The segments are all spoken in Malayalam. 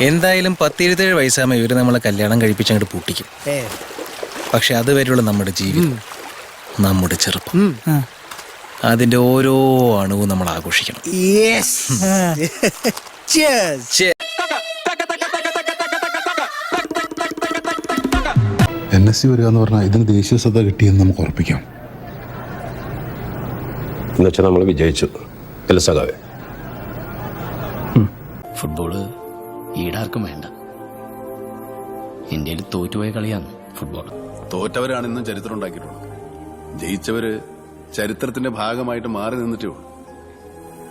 എന്തായാലും പത്തിരുപത്തേഴ് വയസ്സാകുമ്പോൾ ഇവർ നമ്മളെ കല്യാണം കഴിപ്പിച്ച് അങ്ങോട്ട് പൂട്ടിക്കും പക്ഷെ അതുവരെയുള്ള നമ്മുടെ ജീവിതം നമ്മുടെ ചെറുപ്പം. അതിന്റെ ഓരോ അണുവും നമ്മൾ ആഘോഷിക്കണം. എൻ എസ് സി വരിക എന്ന് പറഞ്ഞാൽ ഇതിന് ദേശീയ ശ്രദ്ധ കിട്ടിയെന്ന് നമുക്ക് ഉറപ്പിക്കാം. എന്നുവെച്ചാൽ നമ്മൾ വിജയിച്ചു. സഖാവേ ഫുട്ബോൾ ഈടാർക്കും വേണ്ട. ഇന്ത്യയിൽ തോറ്റുപോയ കളിയാണ് ഫുട്ബോൾ. തോറ്റവരാണ് ഇന്നും ചരിത്രം ഉണ്ടാക്കിയിട്ടുള്ളത്. ജയിച്ചവര് ചരിത്രത്തിന്റെ ഭാഗമായിട്ട് മാറി നിന്നിട്ടേ ഉള്ളൂ.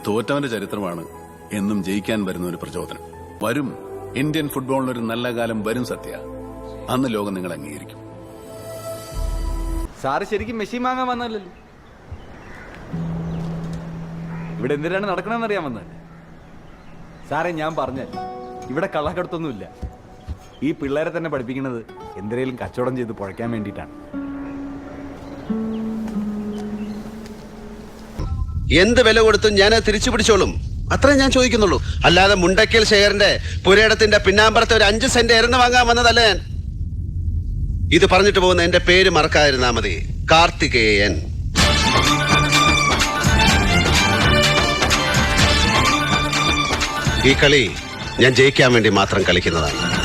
തോറ്റവന്റെ ചരിത്രമാണ് എന്നും ജയിക്കാൻ വരുന്ന ഒരു പ്രചോദനം. വരും. ഇന്ത്യൻ ഫുട്ബോളിന് ഒരു നല്ല കാലം വരും സത്യ. അന്ന് ലോകം നിങ്ങൾ അംഗീകരിക്കും. സാറ് ശരിക്കും മെഷീൻ വാങ്ങാൻ വന്നല്ലോ ഇവിടെ എന്തിനാണ് നടക്കണമെന്നറിയാൻ വന്നത് സാറേ ഞാൻ പറഞ്ഞ ഇവിടെ കള്ളക്കടത്തൊന്നുമില്ല. ഈ പിള്ളേരെ തന്നെ പഠിപ്പിക്കുന്നത് എന്തിനേലും കച്ചവടം ചെയ്ത് പുഴയ്ക്കാൻ വേണ്ടിയിട്ടാണ്. എന്ത് വില കൊടുത്തും ഞാൻ തിരിച്ചു പിടിച്ചോളും. അത്രേ ഞാൻ ചോദിക്കുന്നുള്ളൂ. അല്ലാതെ മുണ്ടക്കൽ ശേഖരന്റെ പുരയിടത്തിന്റെ പിന്നാമ്പറത്തെ ഒരു അഞ്ച് സെന്റ് എരന്ന് വാങ്ങാൻ വന്നതല്ല ഞാൻ? ഇത് പറഞ്ഞിട്ട് പോകുന്ന എന്റെ പേര് മറക്കാതിരുന്നാ മതി. കാർത്തികേയൻ. ഈ കളി ഞാൻ ജയിക്കാൻ വേണ്ടി മാത്രം കളിക്കുന്നതാണ്.